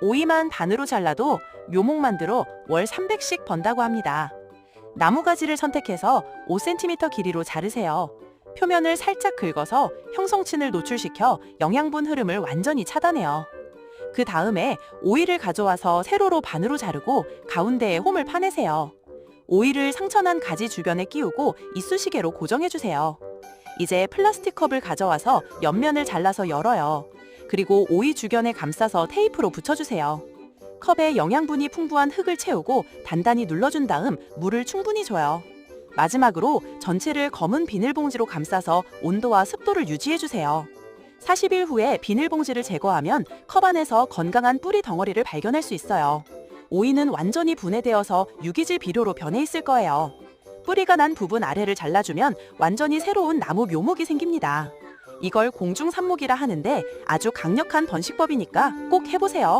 오이만 반으로 잘라도 묘목 만들어 월 300씩 번다고 합니다. 나무 가지를 선택해서 5cm 길이로 자르세요. 표면을 살짝 긁어서 형성층을 노출시켜 영양분 흐름을 완전히 차단해요. 그 다음에 오이를 가져와서 세로로 반으로 자르고 가운데에 홈을 파내세요. 오이를 상처난 가지 주변에 끼우고 이쑤시개로 고정해주세요. 이제 플라스틱 컵을 가져와서 옆면을 잘라서 열어요. 그리고 오이 주변에 감싸서 테이프로 붙여주세요. 컵에 영양분이 풍부한 흙을 채우고 단단히 눌러준 다음 물을 충분히 줘요. 마지막으로 전체를 검은 비닐봉지로 감싸서 온도와 습도를 유지해주세요. 40일 후에 비닐봉지를 제거하면 컵 안에서 건강한 뿌리 덩어리를 발견할 수 있어요. 오이는 완전히 분해되어서 유기질 비료로 변해 있을 거예요. 뿌리가 난 부분 아래를 잘라주면 완전히 새로운 나무 묘목이 생깁니다. 이걸 공중삽목이라 하는데 아주 강력한 번식법이니까 꼭 해보세요.